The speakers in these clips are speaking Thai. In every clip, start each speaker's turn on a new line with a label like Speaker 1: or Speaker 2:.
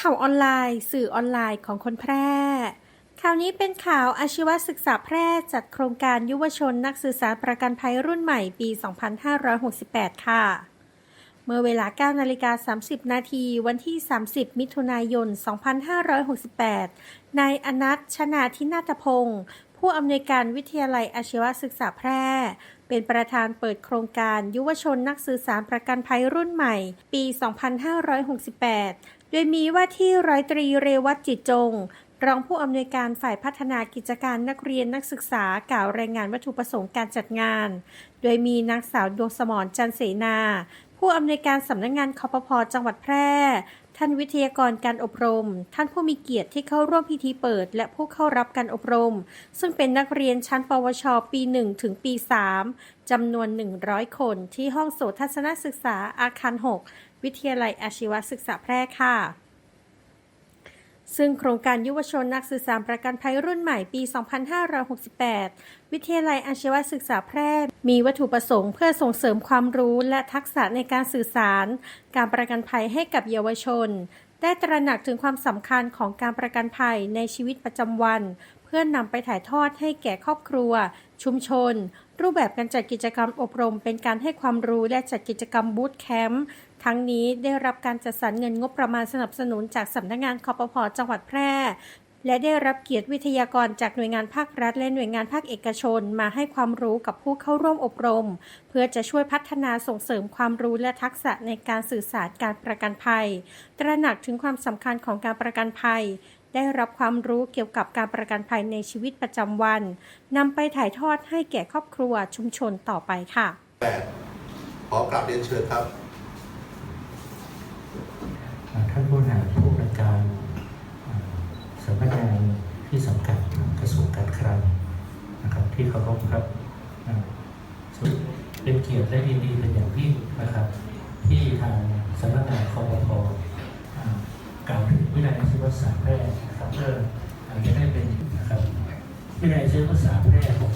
Speaker 1: ข่าวออนไลน์ สื่อออนไลน์ของคนแพร่ ข่าวนี้เป็นข่าวอาชีวศึกษาแพร่จัดโครงการยุวชนนักสื่อสารประกันภัยรุ่นใหม่ปี 2568 ค่ะ เมื่อเวลา 9 นาฬิกา 30 นาทีวันที่ 30 มิถุนายน 2568 นายอนัทชนาทินาตพงศ์ผู้อำนวยการวิทยาลัยอาชีวศึกษาแพร่ เป็นประธานเปิดโครงการยุวชนนักสื่อสารประกันภัยรุ่นใหม่ ปี 2568 โดยมีว่าที่ร้อยตรีเรวัตจิตจง รองผู้อำนวยการฝ่ายพัฒนากิจการนักเรียนนักศึกษากล่าวรายงานวัตถุประสงค์การจัดงาน โดยมีนางสาวดวงสมรจันเสนา ผู้อำนวยการสำนักงงานคอปพจังหวัดแพร่ ท่านวิทยากรการอบรม ท่านผู้มีเกียรติที่เข้าร่วมพิธีเปิด และผู้เข้ารับการอบรม ซึ่งเป็นนักเรียนชั้น ปวช ปี 1 ถึงปี 3จำนวน 100 คนที่ห้องโสตทัศนศึกษาอาคาร 6 วิทยาลัยอาชีวศึกษาแพร่ค่ะ ซึ่งโครงการยุวชนนักสื่อสารประกันภัยรุ่นใหม่ปี 2568 วิทยาลัยอาชีวศึกษาแพร่มีวัตถุประสงค์เพื่อส่งเสริมความรู้และทักษะในการสื่อสาร การประกันภัยให้กับเยาวชน ได้ตระหนักถึงความสำคัญของการประกันภัยในชีวิตประจำวัน เพื่อนำไปถ่ายทอดให้แก่ครอบครัว ชุมชน รูปแบบการจัดกิจกรรมอบรม เป็นการให้ความรู้และจัดกิจกรรมบูตแคมป์ ทั้งนี้ได้รับการจัดสรรเงินงบประมาณสนับสนุนจากสำนักงานคอปพจังหวัดแพร่และได้รับเกียรติวิทยากรจากหน่วยงานภาครัฐ และหน่วยงานภาคเอกชนมาให้ความรู้กับผู้เข้าร่วมอบรม เพื่อจะช่วยพัฒนาส่งเสริมความรู้และทักษะในการสื่อสารการประกันภัย ตระหนักถึงความสำคัญของการประกันภัย ได้รับความรู้เกี่ยวกับการประกันภัยในชีวิตประจำวันนำไปถ่ายทอดให้แก่ครอบครัวชุมชนต่อไปค่ะ
Speaker 2: ขอกลับเรียนเชิญครับ
Speaker 3: ท่านผู้บริหารผู้ประการอ่าสำนักงาน ที่สังกัดกระทรวงการคลังนะครับที่เคารพครับเป็นเกียรติและยินดีเป็นอย่างยิ่งนะครับ ที่ทางสำนักงานคอปพอกล่าวถึงวิทยาลัยชีวศาสตร์แพทย์นะครับเพื่ออาจจะได้เป็นนะครับวิทยาลัยชีวศาสตร์แพร่ของ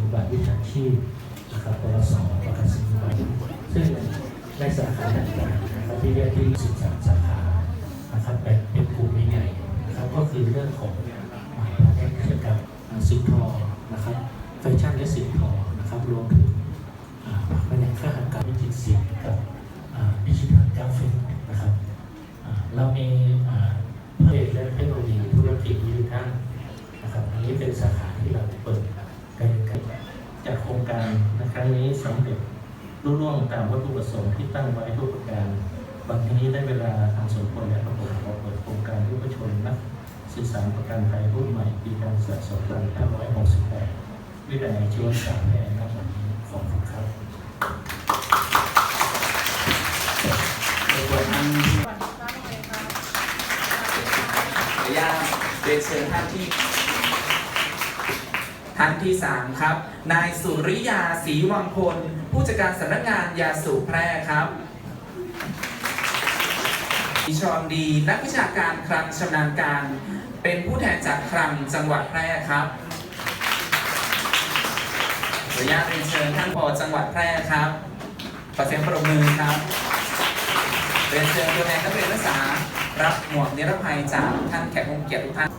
Speaker 3: ประกาศนียบัตรวิชาชีพนะครับปวสประกาศนียบัตรซึ่งในสาขาต่างๆนะครับที่เรียกที่ศึกษาสาขานะครับเป็นเป็นกลุ่มใหญ่นะครับก็คือเรื่องของอ่าประเภทกิจกรรมอ่าสิงทอนะครับแฟชั่นและสิงทอนะครับรวมถึงอ่าแผนกเครื่องการวิจิตรศิลป์กับดิจิทัลกราฟิกนะครับอ่าเรามีอ่าเพศและเทคโนโลยีธุรกิจดิจิทัลนะครับอันนี้เป็นสาขาที่เราเปิด รุ่ร่วงตามวัตถุประสงค์ที่ตั้งไว้ทุกประการวันนี้ได้เวลาทางสมควรและประกอบขอเปิดโครงการยุวชนนักสื่อสารประกันภัยรุ่นใหม่ปีการศึกษา2568วิทยาลัยชีวศึกษาแพทย์นะครับขอบคุณครับ
Speaker 4: ในส่วนท่านขออนุญาตเรียนเชิญท่านที่ ท่านที่สามครับ นายสุริยาศรีวังพล ผู้จัดการสำนักงานยาสูบแพร่ครับดิชอนดี นักวิชาการคลังชำนาญการ เป็นผู้แทนจากคลังจังหวัดแพร่ครับขออนุญาตเรียนเชิญท่านพอจังหวัดแพร่ครับขอเสียงปรบมือครับ เรียนเชิญตัวแทนนักเรียนนักศึกษา รับหมวกนิรภัยจากท่านแขกผู้เกียรติทุกท่าน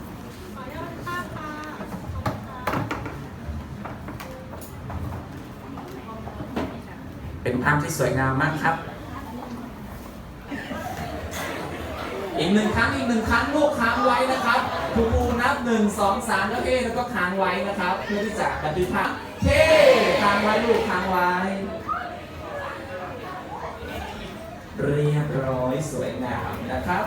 Speaker 4: เป็นภาพที่สวยงามมากครับ อีกหนึ่งครั้งอีกหนึ่งครั้งลูกค้างไว้นะครับครูปูนับหนึ่งสองสามแล้วเฮ้แล้วก็ค้างไว้นะครับ เพื่อที่จะบันทึกภาพเท่ค้างไว้ลูกค้างไว้ เรียบร้อยสวยงามนะครับ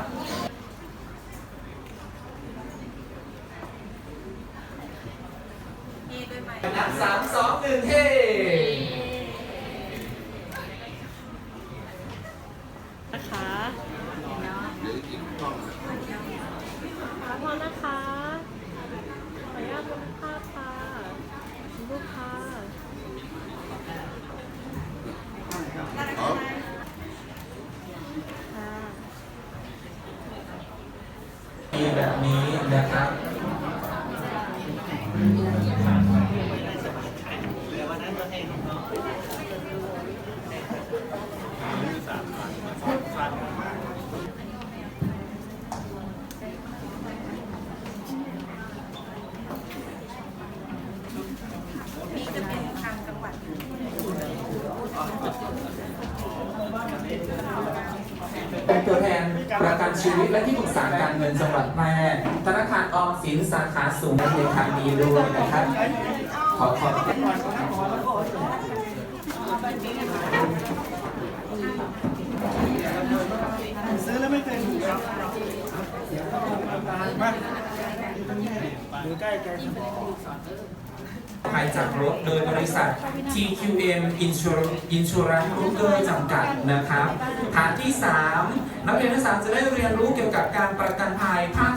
Speaker 1: ขอโทษนะคะ ขออนุญาตลงภาพค่ะลูกค้า
Speaker 4: แบบนี้นะครับ เป็นตัวแทน ประกันชีวิตและที่ปรึกษาการเงินจังหวัดแพร่ธนาคารออมสินสาขาสูงในครั้งนี้ด้วยนะครับ ขอขอบคุณ
Speaker 5: ซื้อแล้วไม่เคยถูกครับมา ดูใกล้กัน
Speaker 4: ภายจากรถโดยบริษัท TQM Insur- Insurance Broker จำกัดนะครับฐานที่ 3 นักเรียนทั้งสาจะได้เรียนรู้เกี่ยวกับการประกันภัยภาค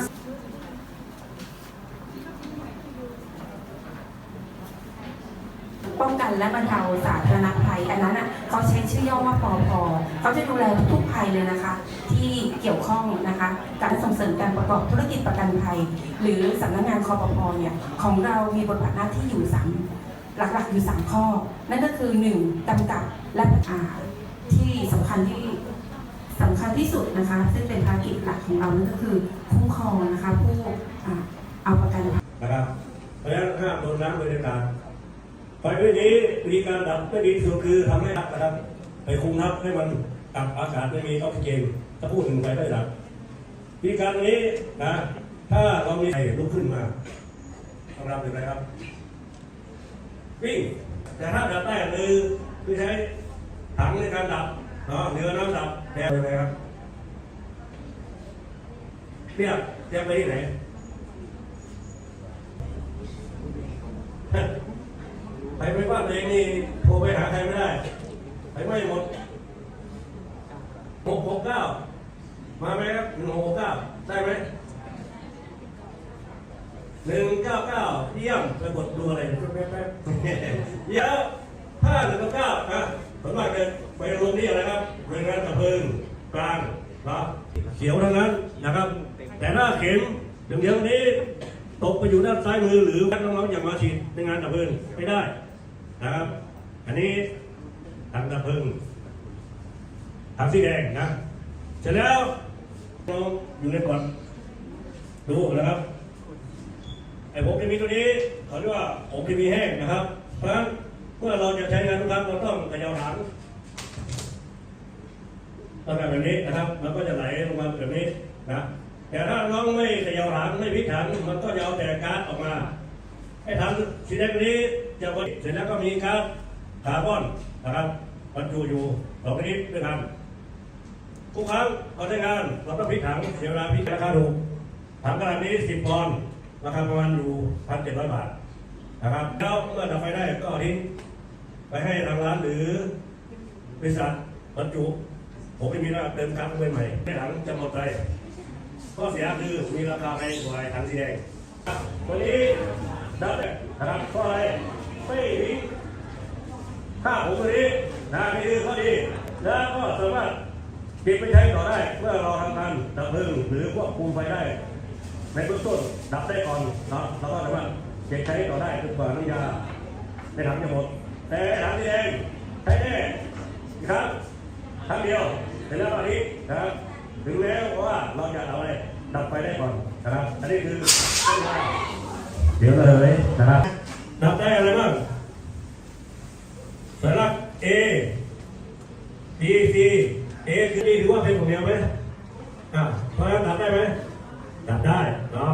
Speaker 6: ป้องกันและบรรเทาสาธารณภัย อันนั้นอะเขาใช้ชื่อย่อว่าปอพเขาจะดูแลทุกภัยเลยนะคะ ที่เกี่ยวข้องนะคะการส่งเสริมการประกอบธุรกิจประกันภัย หรือสำนักงานคอปพเนี่ยของเรามีบทบาทหน้าที่อยู่สามหลักๆอยู่สามข้อ นั่นก็คือหนึ่งกำกับและอาที่สำคัญที่สำคัญที่สุดนะคะ ซึ่งเป็นภารกิจหลักของเรานั่นก็คือคุ้มครองนะคะผู้เอาประกันภัย
Speaker 7: นะครับเพราะฉะนั้นห้ามโดนน้ำโดยเด็ดขาดไฟด้วยนี้วิธีการดับไม่ดีที่สุดคือทำให้ดับนะครับ ไปคุมนับให้มันดับอากาศไม่มีออกซิเจน ถ้าพูดถึงไฟไม่ดับวิธีการนี้นะ ถ้าเรามีไฟลุกขึ้นมาต้องรับถึงไรครับ วิ่งแต่ถ้าดับได้คือคือใช้ถังในการดับเนาะเหนือน้ำดับแทนเลยครับเนี่ยเตรียมไปที่ไหนไปไม่บ้านเองนี่โทรไปหาใครไม่ได้ไปไม่หมดหกหกเก้า มาไหมครับหนึ่งหกเก้าได้ไหมหนึ่งเก้าเก้าเยี่ยมไปกดดูอะไรแป๊บแป๊บแป๊บเดี๋ยวถ้าหนึ่งเก้าเก้านะผมว่าจะไปลงที่อะไรครับเรื่องงานกับเพลิงกลางนะเขียวทั้งนั้นนะครับ แต่ถ้าเข็มเดี๋ยวนี้ตกไปอยู่ด้านซ้ายมือหรือน้องๆอย่ามาฉีดในงานดับเพลิงไม่ได้นะครับ อันนี้ถังดับเพลิงถังสีแดงนะ เสร็จแล้วน้ องอยู่ในก่อนดูนะครับไอ้ผมจะมีตัวนี้เขาเรียกว่าผมจะมีแห้งนะครับ เพราะฉะนั้นเมื่อเราจะใช้งานทุกครั้งเราต้องเขย่าถังต้องทำแบบนี้นะครับมันก็จะไหลลงมาแบบนี้นะแต่ถ้าน้องไม่เขย่าถังไม่พิถังมันก็จะเอาแต่ก๊าซออกมาไอ้ถังสีแดงนี้จะบดเสร็จแล้วก็มีก๊าซคาร์บอนนะครับบรรจุอยู่สองชนิดด้วยกัน ทุกครั้งเราใช้งานเราต้องพลิกถังเสียเวลาพลิกราคาถูกถังขนาดนี้สิบปอนด์ราคาประมาณอยู่พันเจ็ดร้อยบาทนะครับแล้วเมื่อดับไฟได้ก็เอาทิ้งไปให้ทางร้านหรือบริษัทบรรจุ ผมไม่มีราเติมก๊าซเข้าไปใหม่ในถังจะหมดไปข้อเสียคือมีราคาแพงกว่าไอ้ถังสีแดงวันนี้ดับนะครับข้ออะไรไม่มีค่าผมตัวนี้นะนี่คือข้อดีแล้วก็สามารถ เก็บไปใช้ต่อได้เมื่อเราทำงานดับเพลิงหรือควบคุมไฟได้ ในเบื้องต้นดับได้ก่อนเนาะแล้วก็สามารถเก็บใช้ต่อได้จนกว่าน้ำยาในถังจะหมด แต่ถังสีแดงใช้ได้ครั้งครั้งเดียวเสร็จแล้วตอนนี้นะครับถึงแล้วว่าเราจะเอาอะไรดับไฟได้ก่อนนะครับ อันนี้คือเดี๋ยวเลยนะครับได้อะไรบ้างสัญลักษณ์ A B C A คือนี่ถือว่าเป็นของเดียวไหมอะเพราะฉะนั้นดับได้ไหมดับได้เนาะ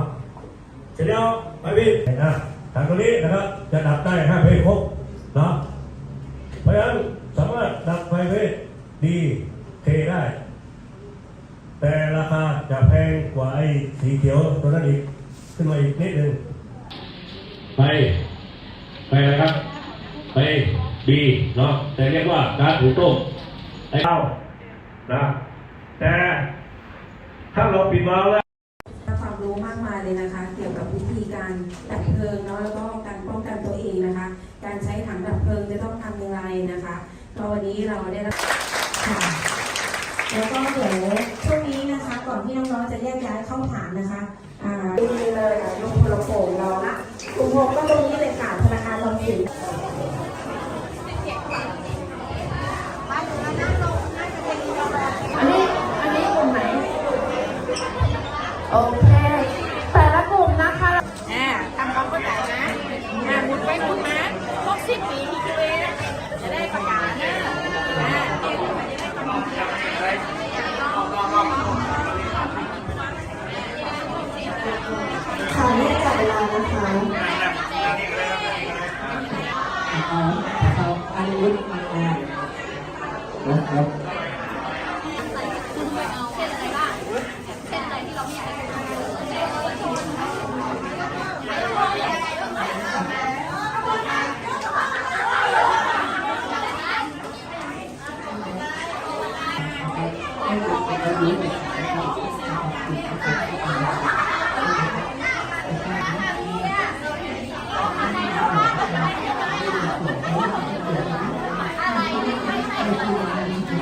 Speaker 7: เสร็จแล้วไปพี่นะทางตรงนี้นะครับ จะดับ ได้ห้าเพศครบเนาะเพราะฉะนั้นสามารถดับไฟเพศ D K ได้ แต่ราคาจะแพงกว่าไอ้สีเขียวตัวนั้นอีกขึ้นมาอีกนิดหนึ่งไปไปอะไรครับไปดีเนาะแต่เรียกว่าการถูกต้มไอ้ข้าวนะแต่ถ้าเราปิดวาล์วแล้ว
Speaker 6: ความรู้มากมายเลยนะคะเดัการดับเพลิงเนาะแล้วก็การป้องกันตัวเองนะคะ การใช้ถังดับเพลิงจะต้องทำอย่างไรนะคะก็วันนี้เราได้รับค่ะแล้วก็เดี๋ยวช่วงนี้นะคะ ก่อนที่น้องๆจะแยกย้ายเข้าฐานนะคะ
Speaker 8: อ่าดูเลยค่ะลงพลโป่งเราละคุณพงกก็ตรงนี้เลยค่ะธนาคารออมสินอันนี้